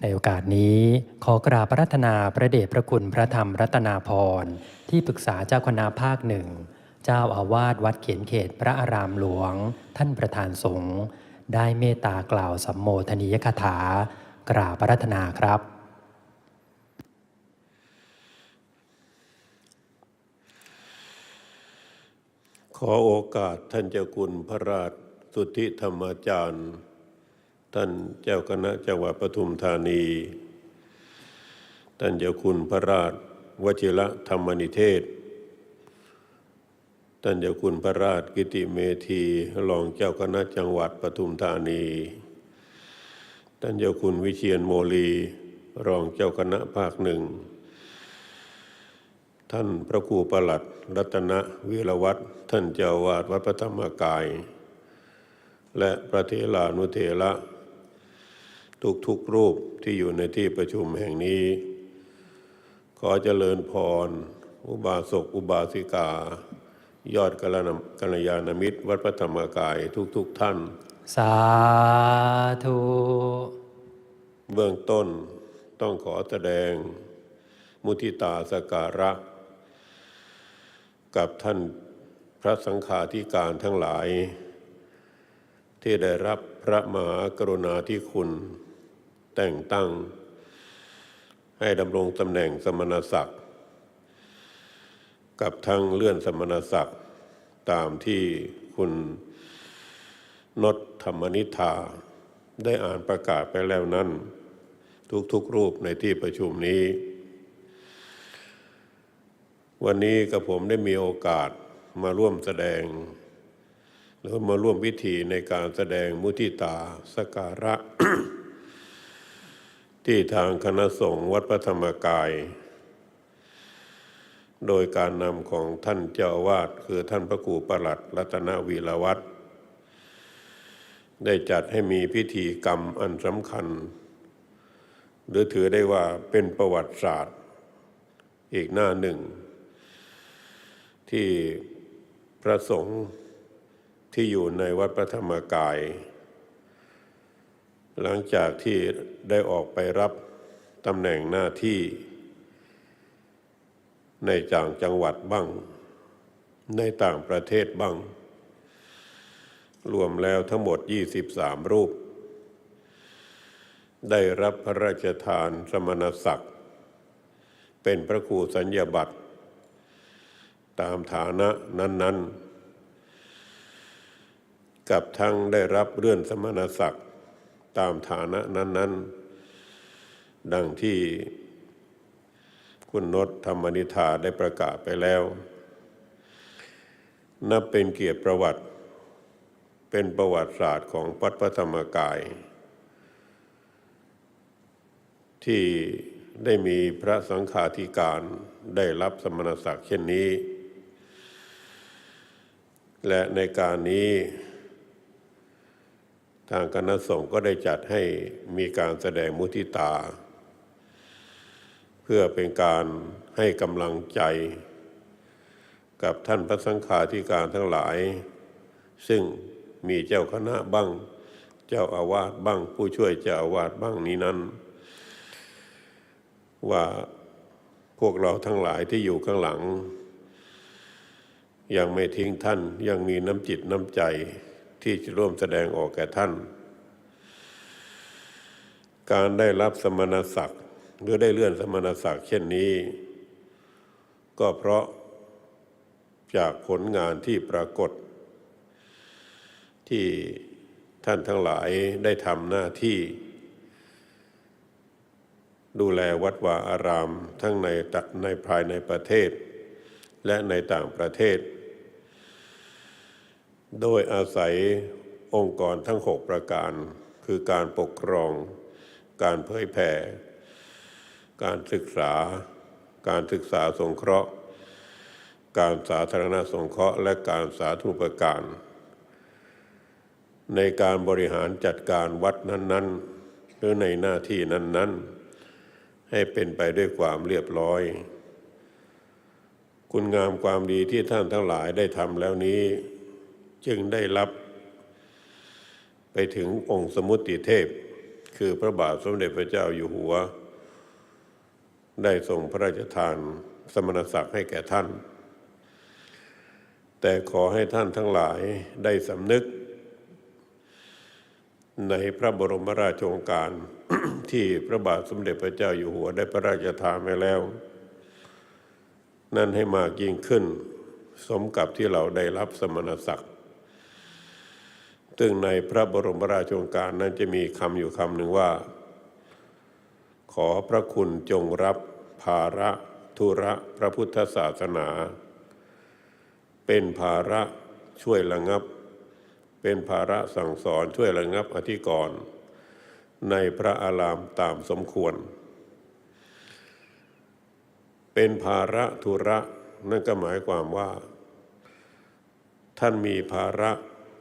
ในโอกาสนี้ขอกราบรัตนาพระเดชพระคุณพระธรรมรัตนาพรที่ปรึกษาเจ้าคณะภาคหนึ่ง เจ้าอาวาสวัดเขียนเขตพระอารามหลวง ท่านประธานสงฆ์ได้เมตตากล่าวสัมโมทนียคถา กราบรัตนาครับ ขอโอกาสท่านเจ้าคุณพระราชสุทธิธรรมาจารย์ ท่านเจ้าคณะจังหวัดปทุมธานี ท่านเจ้าคุณพระราชวชิระธรรมนิเทศ ท่านเจ้าคุณพระราชกิติเมธีรองเจ้าคณะจังหวัดปทุมธานี ท่านเจ้าคุณวิเชียนโมลีรองเจ้าคณะภาคหนึ่ง ท่านพระครูประหลัด รัตนวีรวัตรท่านเจ้าวาดวัดพระธรรมกาย และพระเทลานุเทระ ทุกทุกๆรูปที่อยู่ในที่ประชุมแห่งนี้ ขอเจริญพร อุบาสกอุบาสิกา ยอดกัลยาณกัลยาณมิตร วัดพระธรรมกายทุกๆทท่าน สาธุ เบื้องต้นต้องขอแสดง มุทิตาสการะ กับท่านพระสังฆาธิการทั้งหลาย ที่ได้รับพระมหากรุณาธิคุณ แต่งตั้ง ให้ดำรงตำแหน่งสมณศักดิ์กับทั้งเลื่อนสมณศักดิ์ตามที่คุณนดธรรมนิธา ได้อ่านประกาศไปแล้วนั้น ทุกๆรูปในที่ประชุมนี้ วันนี้กับผมได้มีโอกาสมาร่วมแสดง หรือมาร่วมพิธีในการแสดงมุทิตาสการะ ที่ทางคณะสงฆ์วัดพระธรรมกาย โดยการนำของท่านเจ้าวาสคือท่านพระครูประหลัดรัตนวีรวัตรได้จัดให้มีพิธีกรรมอันสำคัญ หรือถือได้ว่าเป็นประวัติศาสตร์ อีกหน้าหนึ่ง ที่พระสงฆ์ที่อยู่ในวัดพระธรรมกาย หลังจากที่ได้ออกไปรับตำแหน่งหน้าที่ ในต่างจังหวัดบ้าง ในต่างประเทศบ้าง รวมแล้วทั้งหมด 23 รูป ได้รับพระราชทานสมณศักดิ์ เป็นพระครูสัญญาบัตร ตามฐานะนั้น ๆ กับทั้งได้รับเลื่อนสมณศักดิ์ ตามฐานะนั้น ๆ ดังที่คุณนศธรรมนิธาได้ประกาศไปแล้ว นับเป็นเกียรติประวัติ เป็นประวัติศาสตร์ของวัดพระธรรมกาย ที่ได้มีพระสังฆาธิการได้รับสมณศักดิ์เช่นนี้ และในการนี้ ทางคณะสงฆ์ก็ได้จัดให้มีการแสดงมุทิตา เพื่อเป็นการให้กำลังใจ กับท่านพระสังฆาธิการทั้งหลาย ซึ่งมีเจ้าคณะบ้าง เจ้าอาวาสบ้าง ผู้ช่วยเจ้าอาวาสบ้างนี้นั้น ว่าพวกเราทั้งหลายที่อยู่ข้างหลัง ยังไม่ทิ้งท่านยังมีน้ำจิตน้ำใจ ที่จะร่วมแสดงออกแก่ท่าน การได้รับสมณศักดิ์หรือได้เลื่อนสมณศักดิ์เช่นนี้ ก็เพราะจากผลงานที่ปรากฏ ที่ท่านทั้งหลายได้ทำหน้าที่ ดูแลวัดวาอารามทั้งในในภายในประเทศ และในต่างประเทศ โดยอาศัยองค์กรทั้งหกประการ คือการปกครอง การเผยแผ่ การศึกษา การศึกษาสงเคราะห์ การสาธารณสงเคราะห์ และการสาธารณประการ ในการบริหารจัดการวัดนั้น ๆ หรือในหน้าที่นั้น ๆ ให้เป็นไปด้วยความเรียบร้อย คุณงามความดีที่ท่านทั้งหลายได้ทำแล้วนี้ จึงได้รับไปถึงองค์สมุติเทพ คือพระบาทสมเด็จพระเจ้าอยู่หัว ได้ทรงพระราชทานสมณศักดิ์ให้แก่ท่าน แต่ขอให้ท่านทั้งหลายได้สำนึก ในพระบรมราชโองการที่พระบาทสมเด็จพระเจ้าอยู่หัวได้พระราชทานไว้แล้ว นั่นให้มากยิ่งขึ้น สมกับที่เราได้รับสมณศักดิ์ ซึ่งในพระบรมราชโองการนั้นจะมีคำอยู่คำหนึ่งว่า ขอพระคุณจงรับภาระธุระพระพุทธศาสนา เป็นภาระช่วยระงับ เป็นภาระสั่งสอนช่วยระงับอธิกรณ์ในพระอารามตามสมควร เป็นภาระธุระนั่นก็หมายความว่า ท่านมีภาระ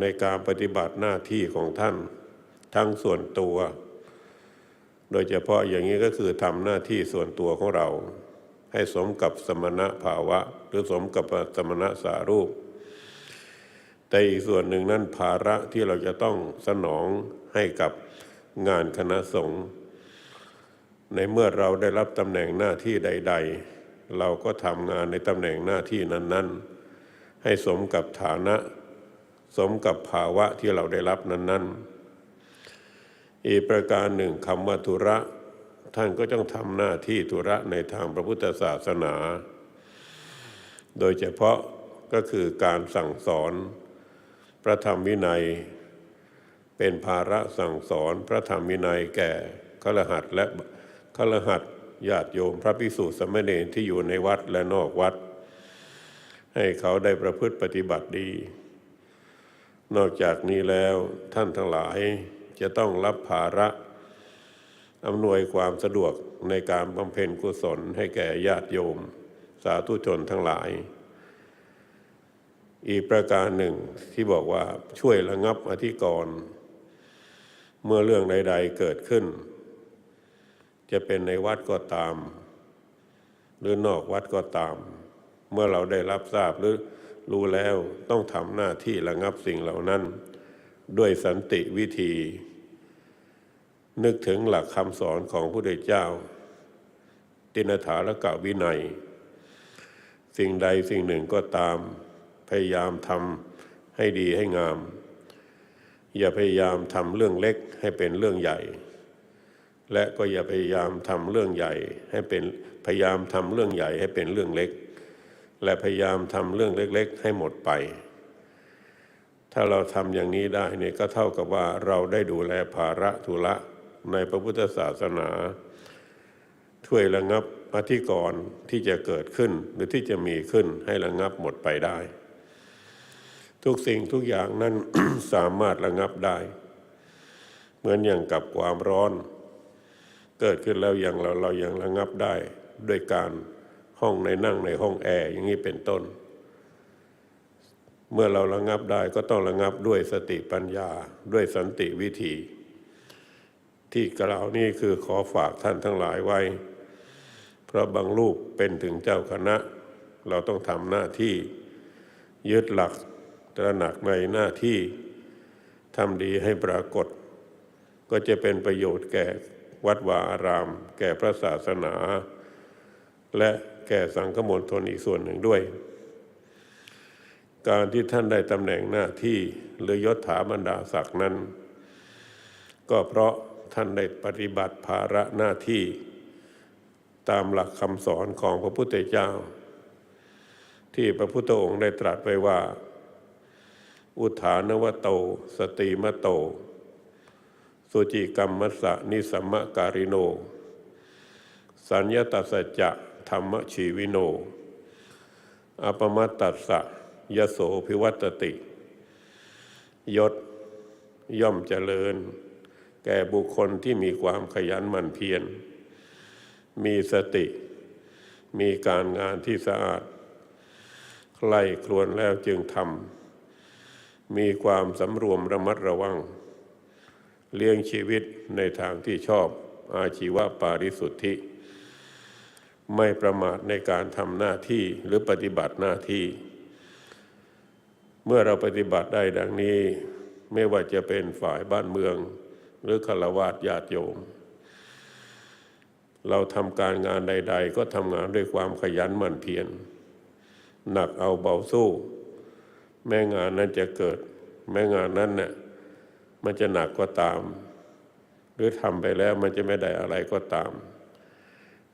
ในการปฏิบัติหน้าที่ของท่าน ทั้งส่วนตัว โดยเฉพาะอย่างนี้ก็คือทำหน้าที่ส่วนตัวของเรา ให้สมกับสมณภาวะ หรือสมกับสมณสารูป แต่อีกส่วนหนึ่งนั่นภาระที่เราจะต้องสนองให้กับงานคณะสงฆ์ในเมื่อเราได้รับตำแหน่งหน้าที่ใด ๆ เราก็ทำงานในตำแหน่งหน้าที่นั้น ๆ ให้สมกับฐานะ สมกับภาวะที่เราได้รับนั้น ๆ อีกประการหนึ่งคำว่าธุระ ท่านก็ต้องทำหน้าที่ธุระในทางพระพุทธศาสนา โดยเฉพาะก็คือการสั่งสอนพระธรรมวินัย เป็นภาระสั่งสอนพระธรรมวินัยแก่ขลหัดและขลหัดญาติโยมพระภิกษุสมณรที่อยู่ในวัดและนอกวัด ให้เขาได้ประพฤติปฏิบัติดี นอกจากนี้แล้วท่านทั้งหลายจะต้องรับภาระอำนวยความสะดวกในการบำเพ็ญกุศลให้แก่ญาติโยม สาธุชนทั้งหลาย อีกประการหนึ่งที่บอกว่าช่วยระงับอธิกรณ์เมื่อเรื่องใด ๆเกิดขึ้น จะเป็นในวัดก็ตาม หรือนอกวัดก็ตาม เมื่อเราได้รับทราบหรือ รู้แล้วต้องทำหน้าที่ระงับสิ่งเหล่านั้น ด้วยสันติวิธี นึกถึงหลักคำสอนของพระพุทธเจ้า ตินฐานกะวินัย สิ่งใดสิ่งหนึ่งก็ตาม พยายามทำให้ดีให้งาม อย่าพยายามทำเรื่องเล็กให้เป็นเรื่องใหญ่ และก็อย่าพยายามทำเรื่องใหญ่ให้เป็นพยายามทำเรื่องใหญ่ให้เป็นเรื่องเล็ก และพยายามทำเรื่องเล็ก ๆ ให้หมดไป ถ้าเราทำอย่างนี้ได้เนี่ยก็เท่ากับว่าเราได้ดูแลภาระธุระในพระพุทธศาสนา ช่วยระงับอธิกรณ์ที่จะเกิดขึ้นหรือที่จะมีขึ้นให้ระงับหมดไปได้ ทุกสิ่งทุกอย่างนั้น สามารถระงับได้ เหมือนอย่างกับความร้อน เกิดขึ้นแล้วอย่างเราเรายังระงับได้ด้วยการ ห้องในนั่งในห้องแอร์อย่างนี้เป็นต้น เมื่อเราระงับได้ก็ต้องระงับด้วยสติปัญญาด้วยสันติวิธี ที่กล่าวนี้คือขอฝากท่านทั้งหลายไว้ เพราะบางรูปเป็นถึงเจ้าคณะ เราต้องทำหน้าที่ยึดหลักตระหนักในหน้าที่ทำดีให้ปรากฏ ก็จะเป็นประโยชน์แก่วัดวาอาราม แก่พระศาสนา และ แก่สังฆมณฑลอีกส่วนหนึ่งด้วย การที่ท่านได้ตำแหน่งหน้าที่หรือยศถาบรรดาศักดิ์นั้น ก็เพราะท่านได้ปฏิบัติภาระหน้าที่ ตามหลักคำสอนของพระพุทธเจ้า ที่พระพุทธองค์ได้ตรัสไว้ว่า อุทานวโต สติมโต สุจิกรรมมัสสะนิสัมมการิโน สัญญาตัสสะจะ ธรรมชีวิโนอปมัตตัสสะยโสภิวัตติ ยศย่อมเจริญ แก่บุคคลที่มีความขยันหมั่นเพียร มีสติ มีการงานที่สะอาดใคร่ครวญแล้วจึงทำมีความสำรวมระมัดระวัง เลี้ยงชีวิตในทางที่ชอบอาชีวปาริสุทธิ ไม่ประมาทในการทำหน้าที่หรือปฏิบัติหน้าที่ เมื่อเราปฏิบัติได้ดังนี้ ไม่ว่าจะเป็นฝ่ายบ้านเมือง หรือฆราวาสญาติโยม เราทำการงานใด ๆ ก็ทำงานด้วยความขยันหมั่นเพียรหนักเอาเบาสู้ แม้งานนั้นจะเกิด แม้งานนั้นเนี่ยมันจะหนักก็ตาม หรือทำไปแล้วมันจะไม่ได้อะไรก็ตาม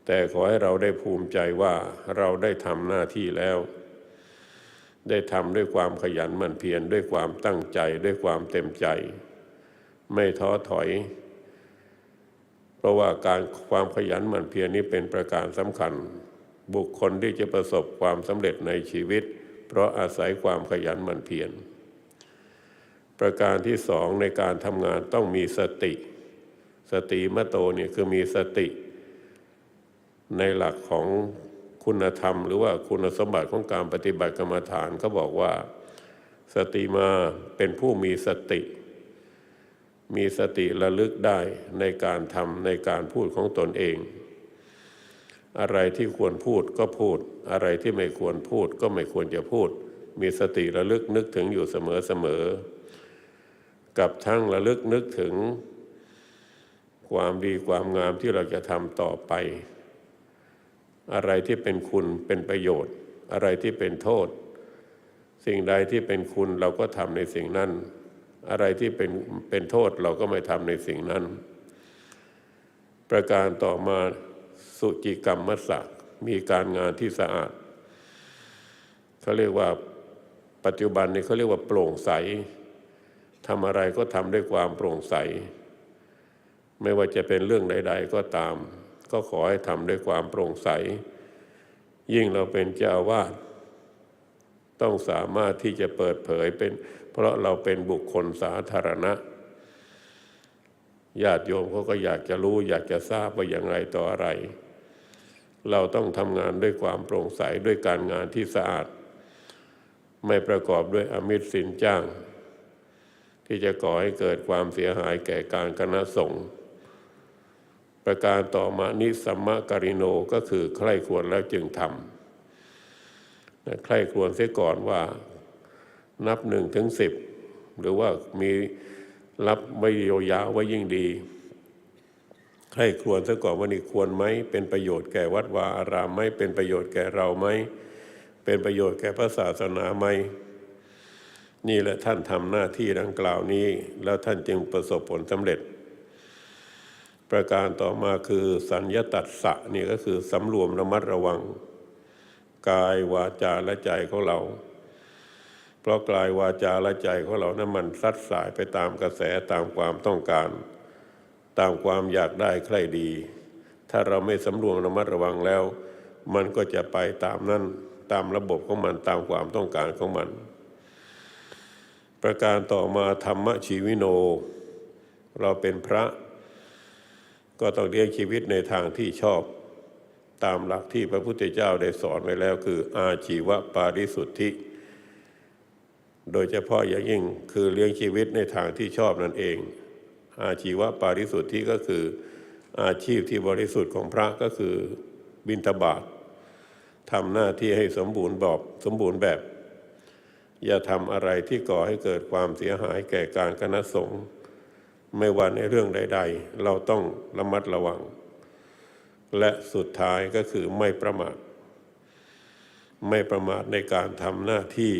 แต่ขอให้เราได้ภูมิใจว่าเราได้ทำหน้าที่แล้ว ได้ทำด้วยความขยันหมั่นเพียรด้วยความตั้งใจด้วยความเต็มใจ ไม่ท้อถอย เพราะว่าการความขยันหมั่นเพียรนี้เป็นประการสำคัญ บุคคลที่จะประสบความสำเร็จในชีวิต เพราะอาศัยความขยันหมั่นเพียรประการที่สองในการทำงานต้องมีสติ สติมโตเนี่ยคือมีสติ ในหลักของคุณธรรม หรือว่าคุณสมบัติของการปฏิบัติกรรมฐานเขาบอกว่า สติมาเป็นผู้มีสติ มีสติระลึกได้ในการทำในการพูดของตนเอง อะไรที่ควรพูดก็พูด อะไรที่ไม่ควรพูดก็ไม่ควรจะพูด มีสติระลึกนึกถึงอยู่เสมอเสมอๆกับทั้งระลึกนึกถึงความดีความงามที่เราจะทำต่อไป อะไรที่เป็นคุณเป็นประโยชน์ อะไรที่เป็นโทษ สิ่งใดที่เป็นคุณเราก็ทำในสิ่งนั้น อะไรที่เป็นเป็นโทษเราก็ไม่ทำในสิ่งนั้น ประการต่อมาสุจิกรรมมัสสะมีการงานที่สะอาดเขาเรียกว่าปัจจุบันนี้เขาเรียกว่าโปร่งใสทำอะไรก็ทำด้วยความโปร่งใส ไม่ว่าจะเป็นเรื่องใด ๆ ก็ตาม ก็ขอให้ทำด้วยความโปร่งใส ยิ่งเราเป็นเจ้าวาสต้องสามารถที่จะเปิดเผยเป็น เพราะเราเป็นบุคคลสาธารณะญาติโยมเขาก็อยากจะรู้ อยากจะทราบว่าอย่างไรต่ออะไร เราต้องทำงานด้วยความโปร่งใสด้วยการงานที่สะอาด ไม่ประกอบด้วยอมิตรสินจ้าง ที่จะก่อให้เกิดความเสียหายแก่การคณะสงฆ์ ประการต่อมานิสัมมการิโนก็คือใคร่ควรแล้วจึงทำนะใคร่ควรเสียก่อนว่านับหนึ่งถึงสิบหรือว่ามีรับไว้ยาวไว้ยิ่งดีใคร่ควรเสียก่อนว่านี่ควรไหมเป็นประโยชน์แก่วัดวาอารามไหมเป็นประโยชน์แก่เราไหมเป็นประโยชน์แก่พระศาสนาไหมนี่แหละท่านทำหน้าที่ดังกล่าวนี้ แล้วท่านจึงประสบผลสำเร็จ ประการต่อมาคือสัญญาตัดสะนี่ก็คือสำรวมระมัดระวัง กายวาจาและใจของเรา เพราะกายวาจาและใจของเรานั้นมันซัดสายไปตามกระแสตามความต้องการ ตามความอยากได้ใครดี ถ้าเราไม่สำรวมระมัดระวังแล้ว มันก็จะไปตามนั้นตามระบบของมันตามความต้องการของมัน ประการต่อมาธรรมชีวิโน เราเป็นพระ ก็ต้องเลี้ยงชีวิตในทางที่ชอบ ตามหลักที่พระพุทธเจ้าได้สอนไว้แล้วคือ อาชีวปาริสุทธิ โดยเฉพาะอย่างยิ่งคือเลี้ยงชีวิตในทางที่ชอบนั่นเอง อาชีวปาริสุทธิก็คืออาชีพที่บริสุทธิ์ของพระก็คือบิณฑบาตทำหน้าที่ให้สมบูรณ์แบบสมบูรณ์แบบ อย่าทำอะไรที่ก่อให้เกิดความเสียหายแก่การคณะสงฆ์ ไม่ว่าในเรื่องใด ๆ เราต้องระมัดระวัง และสุดท้ายก็คือไม่ประมาท ไม่ประมาทในการทำหน้าที่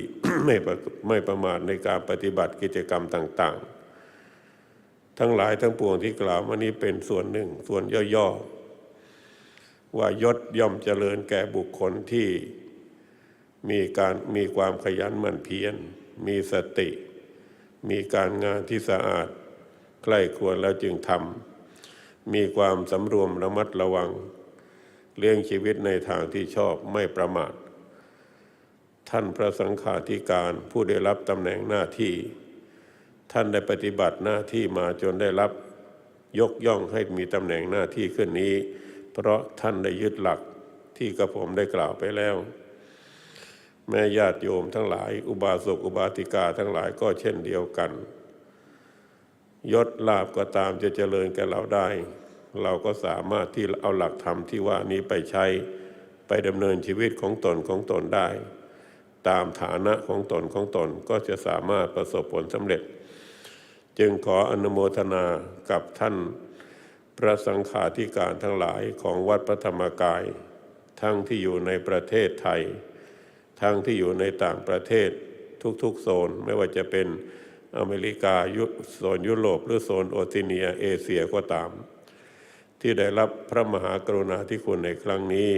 ไม่ประไม่ประมาทในการปฏิบัติกิจกรรมต่าง ๆ ทั้งหลายทั้งปวงที่กล่าวมานี้เป็นส่วนหนึ่ง ส่วนย่อๆ ว่ายศย่อมเจริญแก่บุคคลที่มีการมีความขยันหมั่นเพียร มีสติ มีการงานที่สะอาด ใกล้ควรแล้วจึงทำมีความสำรวมระมัดระวัง เลี้ยงชีวิตในทางที่ชอบไม่ประมาท ท่านพระสังฆาธิการผู้ได้รับตำแหน่งหน้าที่ ท่านได้ปฏิบัติหน้าที่มาจนได้รับยกย่องให้มีตำแหน่งหน้าที่ขึ้นนี้ เพราะท่านได้ยึดหลักที่กระผมได้กล่าวไปแล้ว แม่ญาติโยมทั้งหลาย อุบาสกอุบาสิกาทั้งหลายก็เช่นเดียวกัน ยศลาบก็ตามจะเจริญแก่เราได้ เราก็สามารถที่เอาหลักธรรมที่ว่านี้ไปใช้ไปดำเนินชีวิตของตนของตนได้ ตามฐานะของตนของตนก็จะสามารถประสบผลสำเร็จ จึงขออนุโมทนากับท่านพระสังฆาธิการทั้งหลายของวัดพระธรรมกาย ทั้งที่อยู่ในประเทศไทย ทั้งที่อยู่ในต่างประเทศทุกๆโซนไม่ว่าจะเป็น อเมริกายุโซนยุโรป หรือโซนโอเชียเนียเอเชียก็ตาม ที่ได้รับพระมหากรุณาธิคุณในครั้งนี้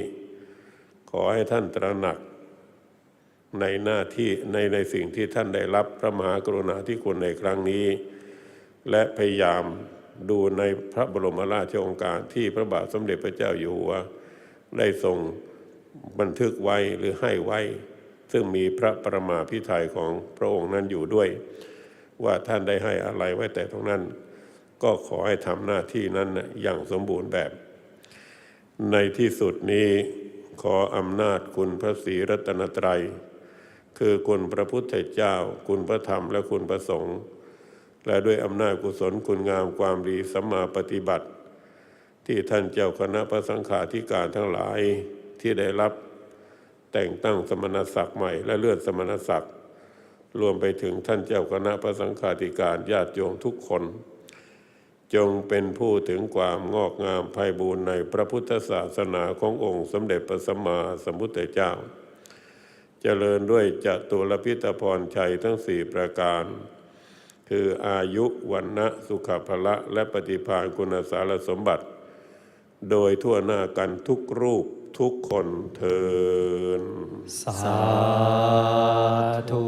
ขอให้ท่านตระหนักในหน้าที่ในในสิ่งที่ท่านได้รับพระมหากรุณาธิคุณในครั้งนี้ และพยายามดูในพระบรมราชโองการที่พระบาทสมเด็จพระเจ้าอยู่หัว ได้ทรงบันทึกไว้หรือให้ไว้ ซึ่งมีพระประมาพิไทยของพระองค์นั้นอยู่ด้วย ว่าท่านได้ให้อะไรไว้แต่ตรงนั้น ก็ขอให้ทำหน้าที่นั้นอย่างสมบูรณ์แบบ ในที่สุดนี้ขออำนาจคุณพระศรีรัตนตรัย คือคุณพระพุทธเจ้า คุณพระธรรมและคุณพระสงฆ์และด้วยอำนาจกุศลคุณงามความดีสัมมาปฏิบัติ ที่ท่านเจ้าคณะพระสังฆาธิการทั้งหลายที่ได้รับแต่งตั้งสมณศักดิ์ใหม่และเลื่อนสมณศักดิ์ รวมไปถึงท่านเจ้าคณะพระสังฆาธิการญาติโยมทุกคน จงเป็นผู้ถึงความงอกงามไพบูรณ์ในพระพุทธศาสนาขององค์สมเด็จพระสัมมาสัมพุทธเจ้า เจริญด้วยจตุรพิตพรชัยทั้งสี่ประการ คืออายุวันนะสุขภละและปฏิภาณคุณสารสมบัติ โดยทั่วหน้ากันทุกรูป ทุกคนเทิน สาธุ